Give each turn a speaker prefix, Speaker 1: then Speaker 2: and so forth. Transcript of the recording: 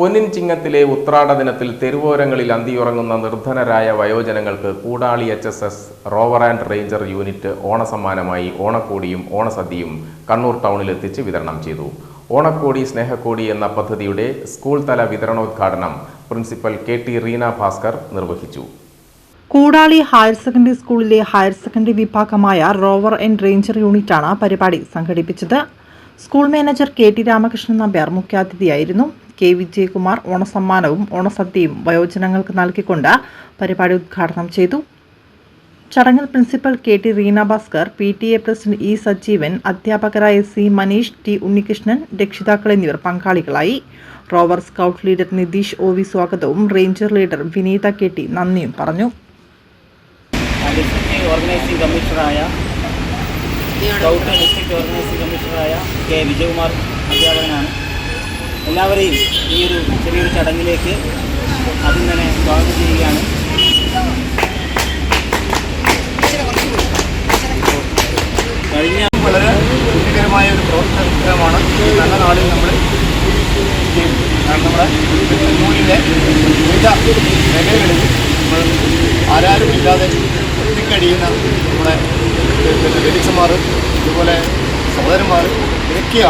Speaker 1: പൊന്നിൻ ചിങ്ങത്തിലെ ഉത്രാട ദിനത്തിൽ തെരുവോരങ്ങളിൽ അന്തിയുറങ്ങുന്ന നിർധനരായ വയോജനങ്ങൾക്ക് Koodali H S S rover and ranger unit ഓണസമ്മാനമായി ഓണക്കോടിയും ഓണസദ്യയും കണ്ണൂർ ടൗണിലെത്തിച്ച് വിതരണം ചെയ്തു. ഓണക്കോടി സ്നേഹക്കോടി എന്ന പദ്ധതിയുടെ സ്കൂൾ തല വിതരണോദ്ഘാടനം principal K T Reena Bhaskar നിർവഹിച്ചു.
Speaker 2: കൂടാളി ഹയർ സെക്കൻഡറി സ്കൂളിലെ ഹയർ സെക്കൻഡറി വിഭാഗമായ റോവർ ആൻഡ് റേഞ്ചർ യൂണിറ്റാണ് പരിപാടി സംഘടിപ്പിച്ചത്. School manager K T Ramakrishnan Nambiar മുഖ്യാതിഥിയായിരുന്നു. K Vijayakumar ഓണസമ്മാനവും ഓണസദ്യയും വയോജനങ്ങൾക്ക് നൽകിക്കൊണ്ട് പരിപാടി ഉദ്ഘാടനം ചെയ്തു. ചടങ്ങിൽ principal K T Reena Bhaskar P T A president E Sajeevan അധ്യാപകരായ സി മനീഷ് ടി ഉണ്ണികൃഷ്ണൻ രക്ഷിതാക്കൾ എന്നിവർ പങ്കാളികളായി. Rover scout leader Nitheesh O V സ്വാഗതവും ranger leader Vineetha K T നന്ദിയും പറഞ്ഞു.
Speaker 3: ഡിസ്ട്രിക്ട് ഓർഗനൈസിംഗ് കമ്മീഷണറായ സ്കൗട്ട് ഡിസ്ട്രിക്ട് ഓർഗനൈസിംഗ് കമ്മീഷണറായ കെ വിജയകുമാർ അധ്യാപകനാണ്. എല്ലാവരെയും ഈ ഒരു ചെറിയൊരു ചടങ്ങിലേക്ക് ആദ്യം തന്നെ സ്വാഗതം ചെയ്യുകയാണ് കഴിഞ്ഞ
Speaker 4: വളരെ പുണ്യകരമായ ഒരു പ്രവർത്തനമാണ് നല്ല നാളിൽ നമ്മൾ നമ്മുടെ സ്കൂളിലെ വിവിധ മേഖലകളിൽ നമ്മൾ ആരാരും ഇല്ലാതെ ഒറ്റക്കടിയുന്ന നമ്മുടെ വെളിച്ചമാർ അതുപോലെ സഹോദരന്മാർ ഇതൊക്കെയാണ്